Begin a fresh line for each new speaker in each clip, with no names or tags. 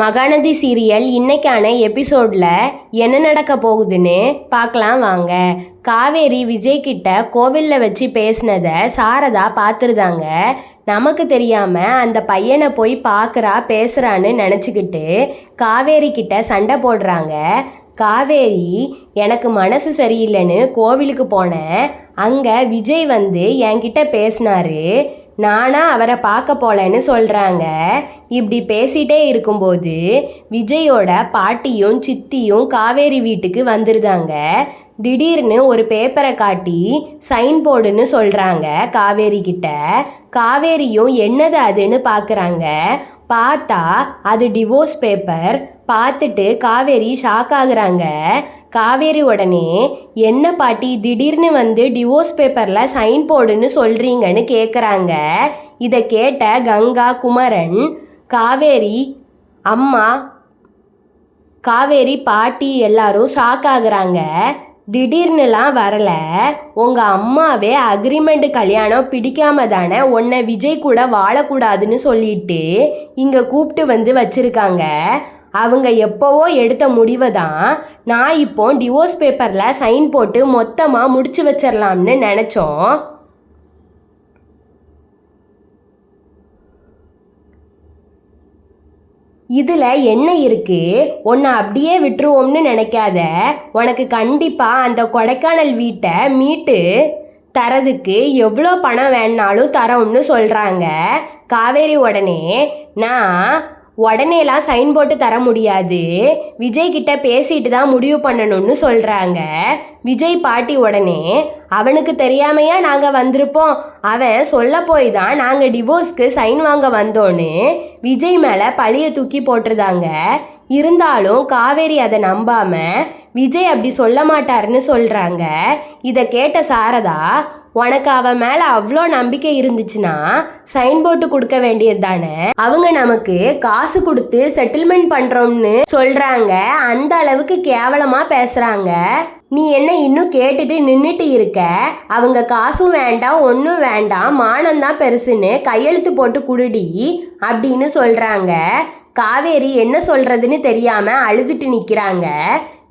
Mahanadi serial இன்னைக்கான எபிசோடில் என்ன நடக்க போகுதுன்னு பார்க்கலாம் வாங்க. காவேரி விஜய் கிட்ட கோவிலில் வச்சு பேசினதை சாரதா பார்த்துருதாங்க நமக்கு தெரியாமல் அந்த பையனை போய் பார்க்குறா பேசுகிறான்னு நினச்சிக்கிட்டு காவேரி கிட்ட சண்டை போடுறாங்க. காவேரி எனக்கு மனசு சரியில்லைன்னு கோவிலுக்கு போனேன். அங்கே விஜய் வந்து என்கிட்ட பேசினாரு. நானா அவரை பார்க்க போலன்னு சொல்கிறாங்க இப்படி பேசிட்டே இருக்கும்போது விஜயோட பாட்டியும் சித்தியும் காவேரி வீட்டுக்கு வந்துருதாங்க. திடீர்னு ஒரு பேப்பரை காட்டி சைன் போடுன்னு சொல்கிறாங்க காவேரி கிட்ட. காவேரியும் என்னது அதுன்னு பார்க்குறாங்க பார்த்தா அது டிவோர்ஸ் பேப்பர். பார்த்துட்டு காவேரி ஷாக் ஆகுறாங்க. காவேரி உடனே என்ன பாட்டி திடீர்னு வந்து டிவோர்ஸ் பேப்பரில் சைன் போடுன்னு சொல்கிறீங்கன்னு கேட்குறாங்க இதை கேட்ட கங்கா குமரன் காவேரி அம்மா காவேரி பாட்டி எல்லாரும் ஷாக் ஆகுறாங்க. திடீர்னுலாம் வரல. உங்கள் அம்மாவே அக்ரிமெண்ட் கல்யாணம் பிடிக்காம தானே உன்னை விஜய் கூட வாழக்கூடாதுன்னு சொல்லிட்டு இங்கே கூப்பிட்டு வந்து வச்சுருக்காங்க. அவங்க எப்போவோ எடுத்த முடிவை தான் நான் இப்போ டிவோர்ஸ் பேப்பரில் சைன் போட்டு மொத்தமாக முடிச்சு வச்சிடலாம்னு நினச்சோம். இதில் என்ன இருக்கு? உன்னை அப்படியே விட்டுருவோம்னு நினைக்காத. உனக்கு கண்டிப்பாக அந்த கொடைக்கானல் வீட்டை மீட்டு தரதுக்கு எவ்வளோ பணம் வேணாலும் தரோம்னு சொல்கிறாங்க காவேரி உடனே நான் உடனேலாம் சைன் போட்டு தர முடியாது. விஜய் கிட்ட பேசிட்டு தான் முடிவு பண்ணணும்னு சொல்கிறாங்க விஜய் பாட்டி உடனே அவனுக்கு தெரியாமையா நாங்கள் வந்திருப்போம். அவன் சொல்ல போய் தான் நாங்கள் டிவோர்ஸ்க்கு சைன் வாங்க வந்தோன்னு விஜய் மேலே பழிய தூக்கி போட்டிருந்தாங்க. இருந்தாலும் காவேரி அதை நம்பாம விஜய் அப்படி சொல்ல மாட்டாருன்னு சொல்கிறாங்க இதை கேட்ட சாரதா உனக்கு அவன் மேலே அவ்வளோ நம்பிக்கை இருந்துச்சுன்னா சைன் போட்டு கொடுக்க வேண்டியது தானே? அவங்க நமக்கு காசு கொடுத்து செட்டில்மெண்ட் பண்ணுறோம்னு சொல்கிறாங்க அந்த அளவுக்கு கேவலமாக பேசுகிறாங்க நீ என்ன இன்னும் கேட்டுட்டு நின்றுட்டு இருக்க? அவங்க காசும் வேண்டாம் ஒன்றும் வேண்டாம் மானம்தான் பெருசுன்னு கையெழுத்து போட்டு குடுடி அப்படின்னு சொல்கிறாங்க காவேரி என்ன சொல்கிறதுன்னு தெரியாமல் அழுதுட்டு நிற்கிறாங்க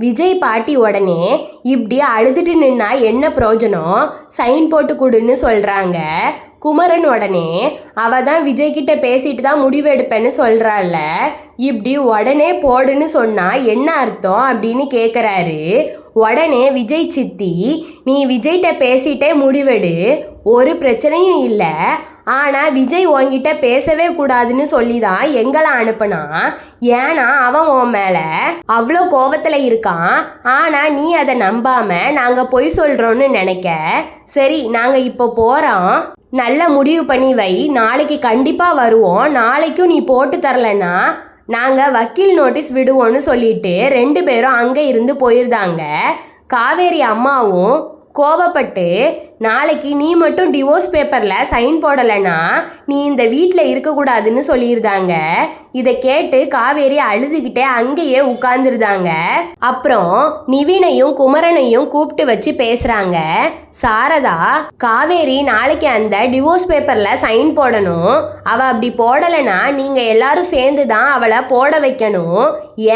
விஜய் பாட்டி உடனே இப்படி அழுதுட்டு நின்னா என்ன பிரயோஜனம்? சைன் போட்டு கொடுன்னு சொல்கிறாங்க குமரன் உடனே அவ தான் விஜய் கிட்ட பேசிட்டு தான் முடிவெடுப்பேன்னு சொல்கிறாள்ல இப்படி உடனே போடுன்னு சொன்னா என்ன அர்த்தம்? அப்படின்னு கேட்குறாரு உடனே விஜய் சித்தி நீ விஜய்கிட்ட பேசிட்டே முடிவெடு. ஒரு பிரச்சனையும் இல்லை. ஆனால் விஜய் உன்கிட்ட பேசவே கூடாதுன்னு சொல்லி தான் எங்களை அனுப்புனா. ஏன்னா அவன் உன் மேலே அவ்வளோ கோவத்தில் இருக்கான். ஆனால் நீ அதை நம்பாம நாங்கள் பொய் சொல்கிறோன்னு நினைக்க. சரி நாங்கள் இப்போ போகிறோம் நல்ல முடிவு பண்ணி வை. நாளைக்கு கண்டிப்பாக வருவோம். நாளைக்கும் நீ போட்டு தரலன்னா நாங்கள் வக்கீல் நோட்டீஸ் விடுவோன்னு சொல்லிட்டு ரெண்டு பேரும் அங்கே இருந்து போயிருந்தாங்க. காவேரி அம்மாவும் கோவப்பட்டு நாளைக்கு நீ மட்டும் டிவோர்ஸ் பேப்பரில் சைன் போடலைன்னா நீ இந்த வீட்டில் இருக்கக்கூடாதுன்னு சொல்லியிருந்தாங்க. இதை கேட்டு காவேரி அழுதுகிட்டே அங்கேயே உட்கார்ந்துருந்தாங்க. அப்புறம் நிவினையும் குமரனையும் கூப்பிட்டு வச்சு பேசுகிறாங்க சாரதா காவேரி நாளைக்கு அந்த டிவோர்ஸ் பேப்பரில் சைன் போடணும். அவள் அப்படி போடலைன்னா நீங்கள் எல்லாரும் சேர்ந்து தான் அவளை போட வைக்கணும்.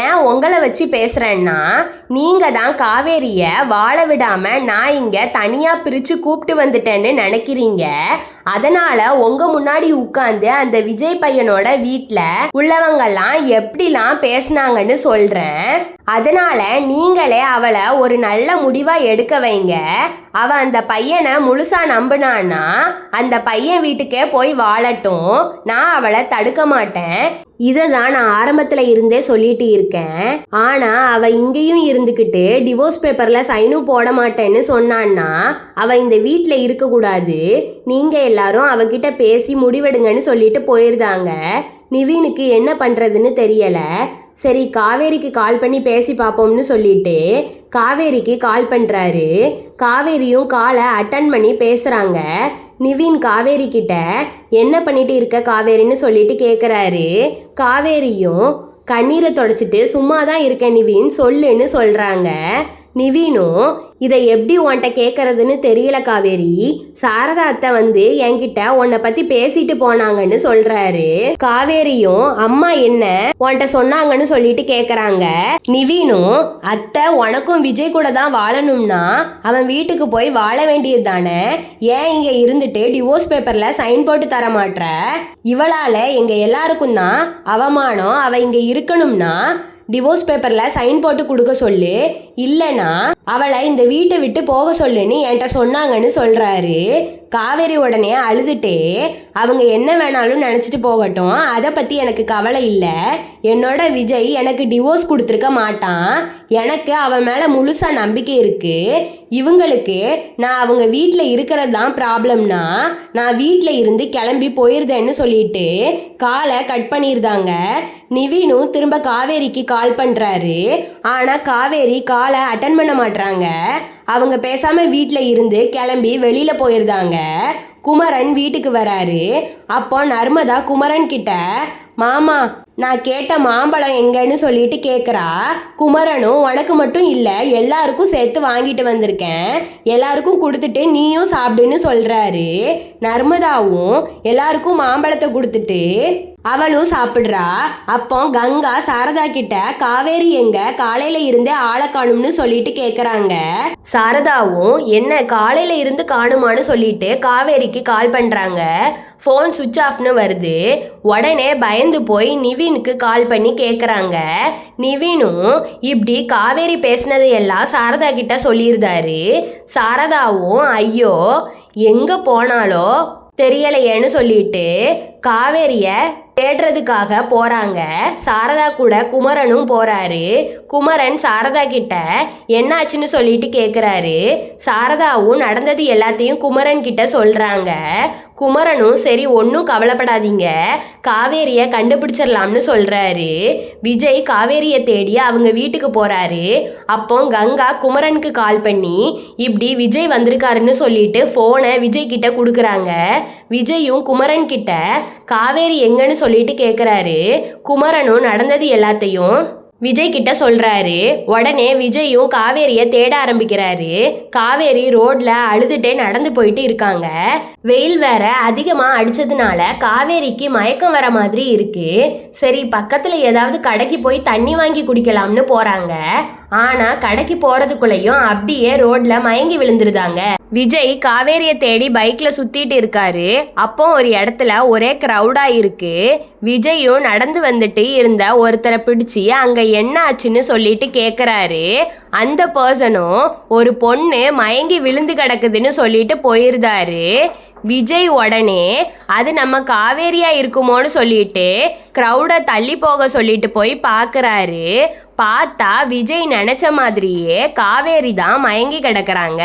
ஏன் உங்களை வச்சு பேசுகிறேன்னா நீங்கள் தான் காவேரியை வாழ விடாமல் நான் இங்கே தனியாக பிரித்து கூப்பிட்டு வந்துட்டேன்னு நினைக்கிறீங்க. அதனால உங்க முன்னாடி உட்காந்து அந்த விஜய் பையனோட வீட்டில் உள்ளவங்கெல்லாம் எப்படிலாம் பேசுனாங்கன்னு சொல்றேன். அதனால நீங்களே அவளை ஒரு நல்ல முடிவா எடுக்க வைங்க. அவன் அந்த பையனை முழுசா நம்பினான்னா அந்த பையன் வீட்டுக்கே போய் வாழட்டும். நான் அவளை தடுக்க மாட்டேன். இதை தான் நான் ஆரம்பத்தில் இருந்தே சொல்லிட்டு இருக்கேன். ஆனால் அவள் இங்கேயும் இருந்துக்கிட்டு டிவோர்ஸ் பேப்பரில் சைனும் போட மாட்டேன்னு சொன்னான்னா அவள் இந்த வீட்டில் இருக்கக்கூடாது நீங்கள் எல்லாரும் அவகிட்ட பேசி முடிவெடுங்கன்னு சொல்லிட்டு போயிருந்தாங்க. நிவீனுக்கு என்ன பண்ணுறதுன்னு தெரியலை. சரி காவேரிக்கு கால் பண்ணி பேசி பார்ப்போம்னு சொல்லிட்டு காவேரிக்கு கால் பண்ணுறாரு காவேரியும் காலை அட்டன் பண்ணி பேசுகிறாங்க நிவின் காவேரி கிட்ட என்ன பண்ணிட்டு இருக்க காவேரின்னு சொல்லிட்டு கேட்குறாரு காவேரியும் கண்ணீரை தொடச்சிட்டு சும்மா தான் இருக்கேன் நிவின் சொல்லுன்னு சொல்கிறாங்க நிவீனும் இதை எப்படி உன்கிட்ட கேட்கறதுன்னு தெரியல காவேரி. சாரதா அத்தை வந்து என்கிட்ட உன்னை பத்தி பேசிட்டு போனாங்கன்னு சொல்றாரு. காவேரியும் அம்மா என்ன உன்கிட்ட சொன்னாங்கன்னு சொல்லிட்டு கேக்குறாங்க. நிவீனும் அத்தை உனக்கும் விஜய் கூட தான் வாழணும்னா அவன் வீட்டுக்கு போய் வாழ வேண்டியது தானே? ஏன் இங்க இருந்துட்டு டிவோர்ஸ் பேப்பர்ல சைன் போட்டு தர மாட்ற? இவளால எங்க எல்லாருக்கும் தான் அவமானம் அவ இங்க இருக்கணும்னா டிவோர்ஸ் பேப்பரில் சைன் போட்டு கொடுக்க சொல்லு. இல்லைனா அவளை இந்த வீட்டை விட்டு போக சொல்லுன்னு என்கிட்ட சொன்னாங்கன்னு சொல்கிறாரு காவேரி உடனே அழுதுட்டே அவங்க என்ன வேணாலும் நினச்சிட்டு போகட்டும். அதை பற்றி எனக்கு கவலை இல்லை. என்னோட விஜய் எனக்கு டிவோர்ஸ் கொடுத்துருக்க மாட்டான். எனக்கு அவன் மேலே முழுசாக நம்பிக்கை இருக்குது இவங்களுக்கு நான் அவங்க வீட்டில் இருக்கிறது தான் ப்ராப்ளம்னா நான் வீட்டில் இருந்து கிளம்பி போயிருந்தேன்னு சொல்லிட்டு காலை கட் பண்ணியிருந்தாங்க நிவீனும் திரும்ப காவேரிக்கு கால் பண்ணுறாரு ஆனால் காவேரி காலை அட்டன் பண்ண மாட்டுறாங்க அவங்க பேசாமல் வீட்டில் இருந்து கிளம்பி வெளியில் போயிருந்தாங்க. குமரன் வீட்டுக்கு வராரு. அப்போ நர்மதா குமரன் கிட்ட மாமா நான் கேட்ட மாம்பழம் எங்கன்னு சொல்லிட்டு கேட்குறா குமரனும் உனக்கு மட்டும் இல்லை எல்லாருக்கும் சேர்த்து வாங்கிட்டு வந்திருக்கேன். எல்லாருக்கும் கொடுத்துட்டு நீயும் சாப்பிடுன்னு சொல்கிறாரு நர்மதாவும் எல்லாருக்கும் மாம்பழத்தை கொடுத்துட்டு அவளும் சாப்பிட்றா. அப்போ கங்கா சாரதா கிட்ட காவேரி எங்க? காலையில இருந்தே ஆளை காணும்னு சொல்லிட்டு கேக்குறாங்க. சாரதாவும் என்ன காலையில இருந்து காணுமான்னு சொல்லிட்டு காவேரிக்கு கால் பண்றாங்க. ஃபோன் சுவிட்ச் ஆஃப்னு வருது. உடனே பயந்து போய் நிவினுக்கு கால் பண்ணி கேட்குறாங்க நிவினும் இப்படி காவேரி பேசினதையெல்லாம் எல்லாம் சாரதா கிட்ட சொல்லியிருந்தாரு. சாரதாவும் ஐயோ எங்கே போனாலோ தெரியலையேன்னு சொல்லிட்டு காவேரியை தேடுறதுக்காக போறாங்க. சாரதா கூட குமரனும் போறாரு. குமரன் சாரதா கிட்ட என்னாச்சுன்னு சொல்லிட்டு கேக்குறாரு. சாரதாவும் நடந்தது எல்லாத்தையும் குமரன் கிட்ட சொல்றாங்க. குமரனும் சரி ஒன்றும் கவலைப்படாதீங்க. காவேரியை கண்டுபிடிச்சிடலாம்னு சொல்கிறாரு விஜய் காவேரியை தேடி அவங்க வீட்டுக்கு போகிறாரு அப்போ கங்கா குமரனுக்கு கால் பண்ணி இப்படி விஜய் வந்திருக்காருன்னு சொல்லிட்டு ஃபோனை விஜய் கிட்ட கொடுக்குறாங்க. விஜயும் குமரன் கிட்ட காவேரி எங்கன்னு சொல்லிட்டு கேட்குறாரு குமரனும் நடந்தது எல்லாத்தையும் விஜய் கிட்ட சொல்றாரு உடனே விஜயும் காவேரியை தேட ஆரம்பிக்கிறாரு. காவேரி ரோட்ல அழுதுட்டே நடந்து போயிட்டு இருக்காங்க. வெயில் வேற அதிகமா அடிச்சதுனால காவேரிக்கு மயக்கம் வர மாதிரி இருக்கு. சரி பக்கத்துல ஏதாவது கடைக்கு போய் தண்ணி வாங்கி குடிக்கலாம்னு போறாங்க. ஆனா கடைக்கு போறதுக்குள்ளயும் அப்படியே ரோட்ல மயங்கி விழுந்துருதாங்க. விஜய் காவேரியை தேடி பைக்கில் சுற்றிட்டு இருக்காரு. அப்போ ஒரு இடத்துல ஒரே க்ரௌடாக இருக்கு. விஜயும் நடந்து வந்துட்டு இருந்த ஒருத்தரை பிடிச்சி அங்கே என்ன ஆச்சுன்னு சொல்லிட்டு கேட்குறாரு அந்த பர்சனும் ஒரு பொண்ணு மயங்கி விழுந்து கிடக்குதுன்னு சொல்லிட்டு போயிருந்தாரு. விஜய் உடனே அது நம்ம காவேரியா இருக்குமோன்னு சொல்லிட்டு க்ரௌடை தள்ளி போக சொல்லிட்டு போய் பார்க்குறாரு பார்த்தா விஜய் நினச்ச மாதிரியே காவேரி தான் மயங்கி கிடக்குறாங்க.